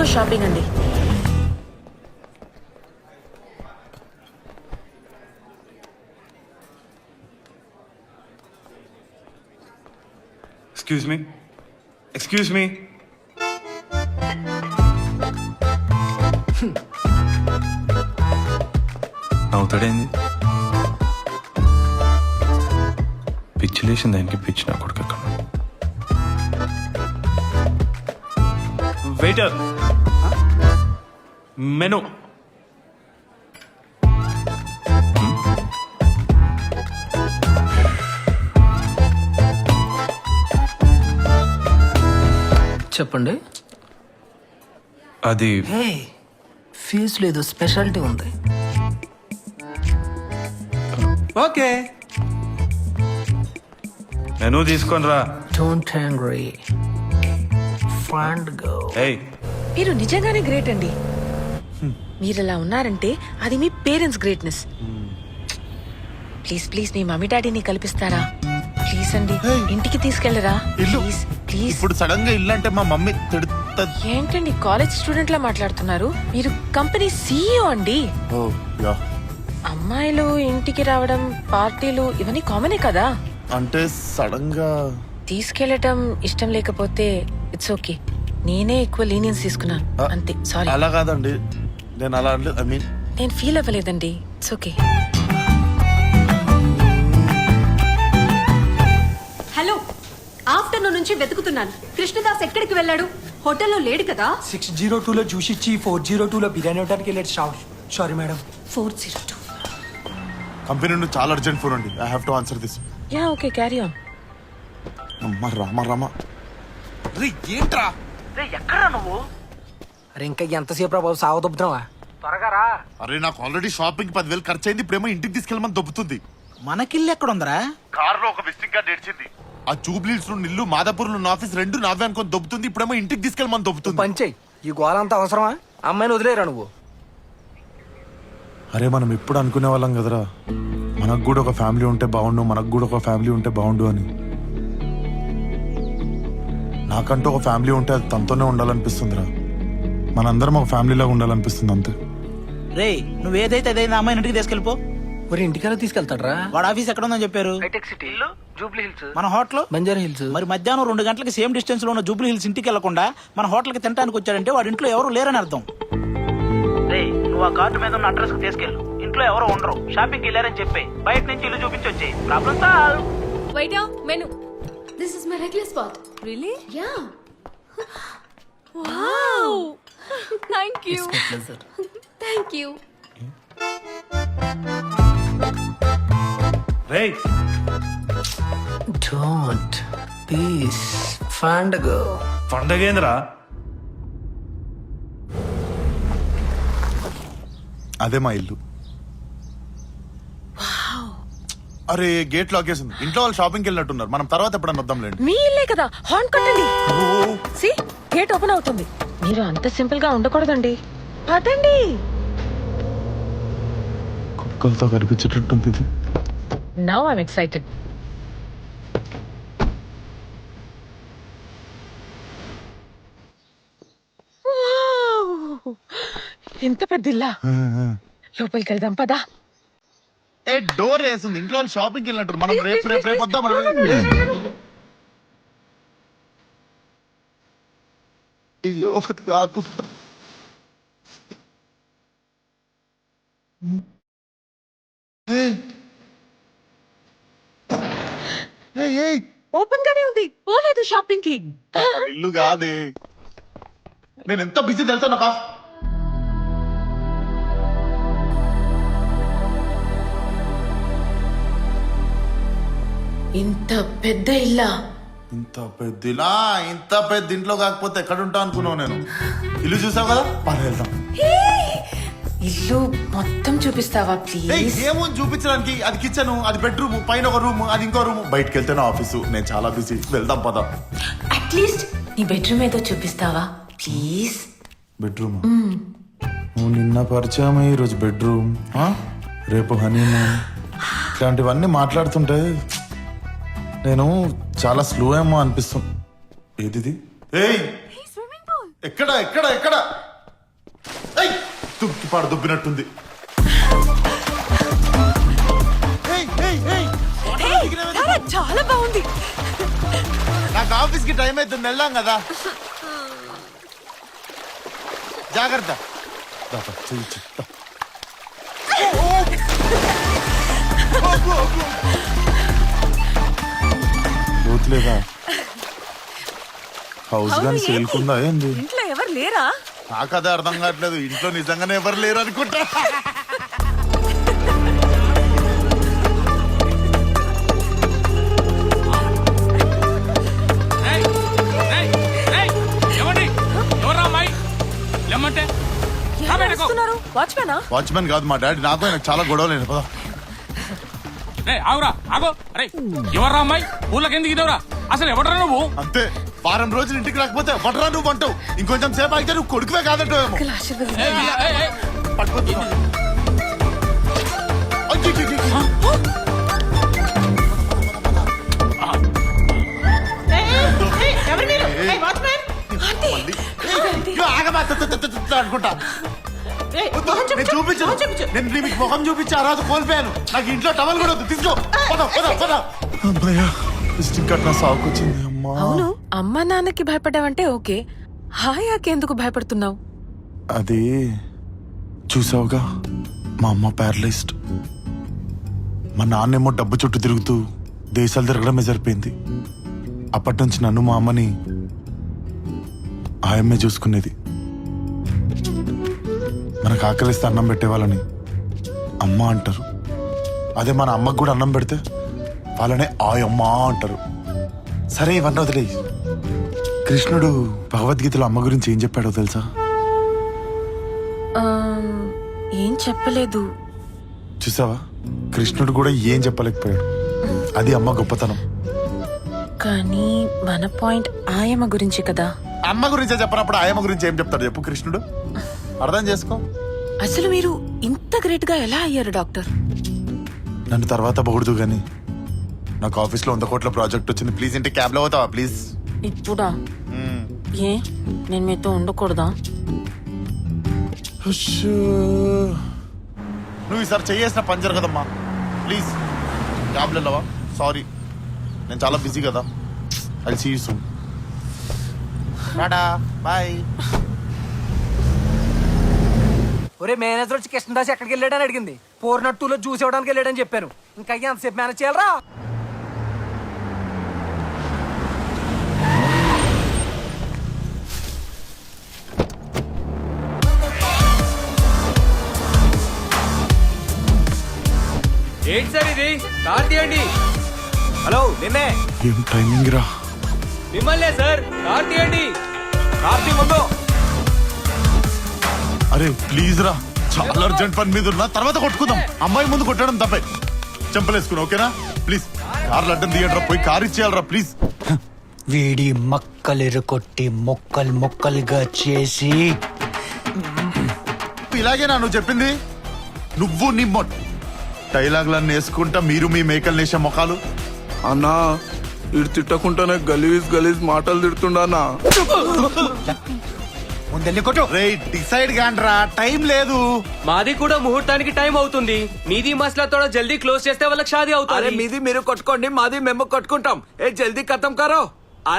ఎక్కువ షాపింగ్ అండి. Excuse me excuse me నవ్వుతాడేంది పిచ్చి లేచిన దానికి పిచ్చి నా కొడుకు వెయిటర్ మెను. చెప్పండి. అది హే ఫీజు లేదు స్పెషాలిటీ ఉంది. ఓకే. మెను తీసుకొని రా. డోంట్ హ్యాంగ్రీ ఫండ్ గో ఏయ్. మీరు నిజంగానే గ్రేట్ అండి. మీరు ఇలా ఉన్నారంటే అది మీ పేరెంట్స్ గ్రేట్నెస్. ప్లీజ్ ప్లీజ్ మీ మమ్మీ డాడీని కల్పిస్తారా? ప్లీజ్ అండి ఇంటికి తీసుకెళ్ళరా ప్లీజ్ ప్లీజ్. ఇప్పుడు సడన్గా ఇల్లు అంటే మా మమ్మీ తిడుతుంది ఏంటండి కాలేజ్ స్టూడెంట్ లా మాట్లాడుతున్నారు? మీరు కంపెనీ సీఈఓ అండి. అమ్మాయిలు ఇంటికి రావడం పార్టీలు ఇవన్నీ కామనే కదా? అంటే సడన్గా తీసుకెళ్ళటం ఇష్టం లేకపోతే ఇట్స్ ఓకే. నేనే ఎక్కువ లీనియన్స్ తీసుకున్నాను. అంతే సారీ అలా కాదండి. నేను అలా అంటే ఐ మీన్ నేను ఫీల్ అవ్వలేదండి. ఇట్స్ ఓకే హలో ఆఫ్టర్నూన్ నుంచి వెతుకుతున్నాను. కృష్ణదాస్ ఎక్కడికి వెళ్ళాడు? హోటల్లో లేడు కదా? సిక్స్ జీరో టూలో జ్యూస్ ఇచ్చి ఫోర్ జీరో టూలో బిర్యానీ ఇవ్వడానికి వెళ్ళాడు sorry madam four zero two company నుండి చాలా అర్జెంట్ ఫోన్ అండి. I have to answer this yeah okay carry on అమ్మ రామ రామ. ఏంట్రా? అరే ఇంకా ఎంతసేపు రా బాబు? సాగు దొబ్బుతున్నావా? త్వరగా రా. అరే నాకు ఆల్రెడీ షాపింగ్ పదివేలు ఖర్చు అయింది ఇప్పుడేమో ఇంటికి తీసుకెళ్ళమని దొబ్బుతుంది. మనకిల్లు ఎక్కడుందరా? కారులో ఒక విజిటింగ్ కార్డ్ ఏడ్చింది. ఆ జూబ్లీస్ నుండి ఇల్లు మాదాపూర్ ఉన్న ఆఫీస్ రెండు నావే అనుకొని దొబ్బుతుంది ఇప్పుడేమో ఇంటికి తీసుకెళ్ళమని దొబ్బుతుంది. పంచేయి ఈ గోళ అంత అవసరమా? అమ్మాయిని వదిలేరా నువ్వు? అరే మనం ఎప్పుడు అనుకునే వాళ్ళం కదరా? మనకు కూడా ఒక ఫ్యామిలీ ఉంటే బాగుండు మనకు కూడా ఒక ఫ్యామిలీ ఉంటే బాగుండు అని. నాకంటూ ఒక ఫ్యామిలీ ఉంటే అది తనతోనే ఉండాలనిపిస్తుందిరా. మనందరం ఒక ఫ్యామిలీలాగా ఉండాలనిపిస్తుంది అంతే. రే నువ్వేదైతే అదైనా అమ్మాయిని ఇంటికి తీసుకెళ్ళిపో. మరి ఇంటికెలా తీసుకెళ్తాడ్రా? వాడు ఆఫీస్ ఎక్కడ ఉందని చెప్పారు. హైటెక్ సిటీ. జూబ్లీ హిల్స్. మన హోటల్? బంజారా హిల్స్. మరి మధ్యాహ్నం రెండు గంటలకి సేమ్ డిస్టెన్స్లో ఉన్న జూబ్లీ హిల్స్ ఇంటికి వెళ్ళకుండా మన హోటల్కి తినడానికి వచ్చాడంటే వాడి ఇంట్లో ఎవరు లేరని అర్థం. రే నువ్వు ఆ కార్డు మీద ఉన్న అడ్రస్కి తీసుకెళ్ళు. ఇంట్లో ఎవరు ఉండరు. షాపింగ్ వెళ్ళారని చెప్పి. బయట నుంచి ఇల్లు చూపించి వచ్చాయి problem solve. Waiter, menu. This is my regular spot. Really? Yeah. wow. Thank you. Thank you. రేయ్ డోంట్ పీస్ ఫండ్ గో పండగేంద్రా అదే మా ఇల్లు. అరే గేట్ లాక్ చేసింది. ఇంట్లో వాళ్ళు షాపింగ్కి వెళ్ళినట్టున్నారు. మనం తర్వాత ఎప్పుడన్నా వద్దాంలేండి. మీ ఇల్లే కదా. హార్న్ కొట్టండి. సి గేట్ ఓపెన్ అవుతుంది. మీరు అంత సింపుల్గా ఉండకూడదండి. పదండి. కుక్కలతో కనిపించేటట్టుంది ఇది. నౌ ఐమ్ ఎక్సైటెడ్ ఎంత పెద్ద ఇల్లా లోపలికి వెళ్దాం పదా. ఏ డోర్ వేసింది. ఇంట్లో షాపింగ్కి వెళ్ళినట్టు మనం రేపు రేపు రేపు వద్దాం ఇది ఒకటి కాదు ఏయ్. ఏయ్, ఏయ్, ఓపెన్ గానే ఉంది. పోలేదు షాపింగ్కి ఇల్లు కాదే. నేను ఎంత బిజీ తెలుసా నాకు? ఆ- ఇంత పెద్ద ఇల్లా? ఇంత పెద్ద ఇలా ఇంత పెద్ద ఇంట్లో కాకపోతే ఎక్కడ ఉంటా అనుకున్నావు నేను? ఇల్లు చూసావు కదా? పని వెళ్దాం. ఇల్లు మొత్తం చూపిస్తావా ప్లీజ్ ఏముంది చూపించడానికి. అది కిచెన్ అది బెడ్రూమ్ పైన ఒక రూమ్ అది ఇంకో రూమ్ బయటకు వెళ్తే నా ఆఫీసు నేను చాలా బిజీ వెళ్దాం పద. అట్లీస్ట్ నీ బెడ్రూమ్ ఏదో చూపిస్తావా ప్లీజ్ బెడ్రూమ్ నువ్వు నిన్న పరిచయం ఈరోజు బెడ్రూమ్ ఆ? రేపు హనీమూన్ ఇట్లాంటివన్నీ మాట్లాడుతుంటే నేను చాలా స్లో ఏమో అనిపిస్తుంది ఏది ఇది? ఏయ్ ఎక్కడ ఎక్కడ ఎక్కడ? ఏయ్! తుక్కిపాడు దుబ్బినట్టుంది. ఏయ్, ఏయ్, ఏయ్! చాలా, బాగుంది. నాకు ఆఫీస్కి టైం అవుతుంది వెళ్ళాం కదా. జాగ్రత్త. చెయ్యి, చెయ్యి, దా. అబ్బో, అబ్బో. పోతులేదా హౌస్ గాని? సేల్కుందా ఏంది? ఇంట్లో ఎవరు లేరా? నాకు అదే అర్థం కావట్లేదు. ఇంట్లో నిజంగానే ఎవరు లేరు అనుకుంటా. ఏయ్, ఏయ్, ఏయ్, ఏమండి? ఎవరా అమ్మాయి? లేమంటే ఎవరు వస్తున్నారు? వాచ్మెనా? వాచ్మెన్ కాదు మా డాడీ. నాకు చాలా గొడవలేదు పదా. రే ఆగురా ఆగో అరే ఎవర్రా అమ్మాయి ఊళ్ళకి ఎందుకు ఇదవరా అసలు ఎవడరా నువ్వు అంతే వారం రోజులు ఇంటికి రాకపోతే పట్టరా నువ్వు అంటావు ఇంకొంచెం సేపు అయితే నువ్వు కొడుకువే కాదంటావేమో. ఏయ్, వీళ్ళ- ఏయ్, ఏయ్, పట్టుకోతున్నా. అయ్యి, అయ్యి, అయ్యి. మళ్ళీ. ఇగో ఆగమా, త, త, త, త, త అనుకుంటా చూపించను. నేను నీకు ముఖం చూపించి ఆ రోజు కోల్పోయాను. నాకు ఇంట్లో టవల్ కూడా వద్దు. తీసుకో పద పద పద. అమ్మయ్యా విజిటింగ్ కార్డ్ నా సాగుకొచ్చింది అమ్మా. అవును అమ్మా నాన్నకి భయపడ్డావంటే ఓకే. హాయాకి ఎందుకు భయపడుతున్నావు? అది చూసావుగా? మా అమ్మ ప్యారలైజ్డ్. మా నాన్నేమో డబ్బు చుట్టూ తిరుగుతూ దేశాలు తిరగడమే సరిపోయింది. అప్పటి నుంచి నన్ను మా అమ్మని ఆయమ్మే చూసుకునేది. మనకు ఆకలిస్తే అన్నం పెట్టేవాళ్ళని అమ్మ అంటారు. అదే మన అమ్మకు కూడా అన్నం పెడితే వాళ్ళనే ఆయమ్మ అంటారు. సరే ఇవన్నీ వదిలే కృష్ణుడు భగవద్గీతలో అమ్మ గురించి ఏం చెప్పాడో తెలుసా? ఏం చెప్పలేదు. చూసావా? కృష్ణుడు కూడా ఏం చెప్పలేకపోయాడు. అది అమ్మ గొప్పతనం. కానీ మన పాయింట్ ఆయమ్మ గురించి కదా. అమ్మ గురించే చెప్పనప్పుడు ఆయమ్మ గురించి ఏం చెప్తాడు చెప్పు కృష్ణుడు. అర్థం చేసుకో. అసలు మీరు ఇంత గ్రేట్గా ఎలా అయ్యారు డాక్టర్? నన్ను తర్వాత పొగుడుతూ గాని నాకు ఆఫీస్లో వంద కోట్ల ప్రాజెక్ట్ వచ్చింది. ప్లీజ్ ఇంటి క్యాబ్లో అవుతావా ప్లీజ్ ఇప్పుడా ఏ? నేను మీతో ఉండకూడదా? నువ్వు ఈసారి చేయేసిన పంచర్ కదమ్మా ప్లీజ్. క్యాబ్లో వెళ్ళవా? సారీ. నేను చాలా బిజీ కదా. అది సీ సూన్. Tata bye. ఒరే మేనేజర్ వచ్చి కృష్ణదాస్ ఎక్కడికి వెళ్ళాడని అడిగింది. పోర్నట్టులో జ్యూస్ ఇవ్వడానికి వెళ్ళాడని చెప్పాను. ఇంకా ఎంతసేపు మేనేజ్ చేయాలరా? ఏంటి సార్ ఇది? కార్ తీయండి హలో నిన్నే. ఏం టైమింగ్ రా? మిమ్మల్నే సార్ కార్ తీయండి కార్ తీ ముందు. అరే ప్లీజ్ రా. చాలా అర్జెంట్ పని మీద ఉన్నా తర్వాత కొట్టుకుందాం. అమ్మాయి ముందు కొట్టడం తప్పే. చెంపలేసుకుని ఓకేనా? ప్లీజ్ కార్లు అడ్డం తీయండి పోయి కార్ ఇచ్చేయాలరా ప్లీజ్ వీడి మక్కలు కొట్టి మొక్కలు మొక్కలుగా చేసి. ఇలాగే నా నువ్వు చెప్పింది? నువ్వు నీ మొట్ డైలాగ్లన్నీ వేసుకుంటా మీరు మీ మేకలు నేసే మొఖాలు. అన్నా ఇటు తిట్టకుండానే గలీజ్ గలీజ్ మాటలు తిడుతుండన్నా ముందెళ్ళి కొట్టు. రే డిసైడ్ గాండ్రా టైం లేదు. మాది కూడా ముహూర్తానికి టైం అవుతుంది. మీది మసలా తోడ జల్దీ క్లోజ్ చేస్తే వాళ్ళకి షాదీ అవుతుంది. మీది మీరు కొట్టుకోండి మాది మేము కొట్టుకుంటాం. ఏ జల్దీ ఖతం కరో.